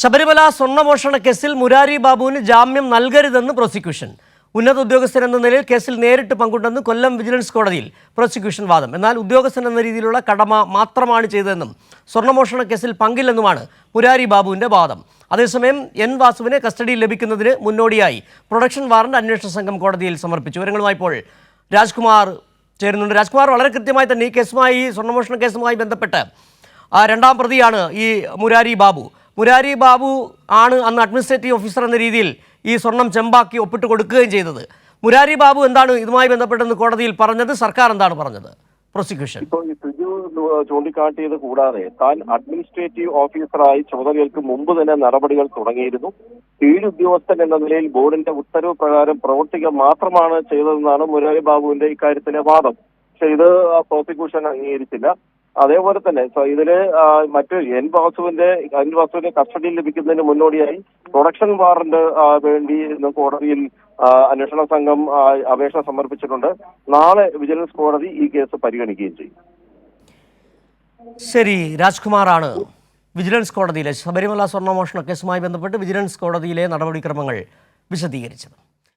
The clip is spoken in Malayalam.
ശബരിമല സ്വർണമോഷണ കേസിൽ മുരാരി ബാബുവിന് ജാമ്യം നൽകരുതെന്ന് പ്രോസിക്യൂഷൻ. ഉന്നത ഉദ്യോഗസ്ഥൻ എന്ന നിലയിൽ കേസിൽ നേരിട്ട് പങ്കുണ്ടെന്ന് കൊല്ലം വിജിലൻസ് കോടതിയിൽ പ്രോസിക്യൂഷൻ വാദം. എന്നാൽ ഉദ്യോഗസ്ഥൻ എന്ന രീതിയിലുള്ള കടമ മാത്രമാണ് ചെയ്തതെന്നും സ്വർണമോഷണ കേസിൽ പങ്കില്ലെന്നുമാണ് മുരാരി ബാബുവിന്റെ വാദം. അതേസമയം എൻ വാസുവിനെ കസ്റ്റഡിയിൽ ലഭിക്കുന്നതിന് മുന്നോടിയായി പ്രൊഡക്ഷൻ വാറന്റ് അന്വേഷണ സംഘം കോടതിയിൽ സമർപ്പിച്ചു. വിവരങ്ങളുമായി ഇപ്പോൾ രാജ്കുമാർ ചേരുന്നുണ്ട്. രാജ്കുമാർ വളരെ കൃത്യമായി തന്നെ ഈ കേസുമായി സ്വർണമോഷണ കേസുമായി ബന്ധപ്പെട്ട് രണ്ടാം പ്രതിയാണ് ഈ മുരാരി ബാബു. മുരാരി ബാബു ആണ് അന്ന് അഡ്മിനിസ്ട്രേറ്റീവ് ഓഫീസർ എന്ന രീതിയിൽ ഈ സ്വർണം ചെമ്പാക്കി ഒപ്പിട്ട് കൊടുക്കുകയും ചെയ്തത്. മുരാരി ബാബു എന്താണ് ഇതുമായി ബന്ധപ്പെട്ടെന്ന് കോടതിയിൽ പറഞ്ഞത്? സർക്കാർ എന്താണ് പറഞ്ഞത്? പ്രോസിക്യൂഷൻ. ചൂണ്ടിക്കാട്ടിയത് കൂടാതെ താൻ അഡ്മിനിസ്ട്രേറ്റീവ് ഓഫീസറായി ചുമതലകൾക്ക് മുമ്പ് തന്നെ നടപടികൾ തുടങ്ങിയിരുന്നു. കീഴുദ്യോഗസ്ഥൻ എന്ന നിലയിൽ ബോർഡിന്റെ ഉത്തരവ് പ്രകാരം പ്രവർത്തിക്കുക മാത്രമാണ് ചെയ്തതെന്നാണ് മുരാരി ബാബുവിന്റെ ഇക്കാര്യത്തിലെ വാദം. പക്ഷെ ഇത് പ്രോസിക്യൂഷൻ അംഗീകരിച്ചില്ല. അതേപോലെ തന്നെ ഇതിൽ മറ്റു എൻ വാസുവിന്റെ എൻ വാസുവിന്റെ കസ്റ്റഡിയിൽ ലഭിക്കുന്നതിന് മുന്നോടിയായി പ്രൊഡക്ഷൻ വാറന്റ് വേണ്ടി കോടതിയിൽ അന്വേഷണ സംഘം അപേക്ഷ സമർപ്പിച്ചിട്ടുണ്ട്. നാളെ വിജിലൻസ് കോടതി ഈ കേസ് പരിഗണിക്കുകയും ചെയ്യും. ശരി രാജ്കുമാറാണ്. വിജിലൻസ് കോടതിയിലെ ശബരിമല സ്വർണമോഷണ കേസുമായി ബന്ധപ്പെട്ട് വിജിലൻസ് കോടതിയിലെ നടപടിക്രമങ്ങൾ വിശദീകരിച്ചത്.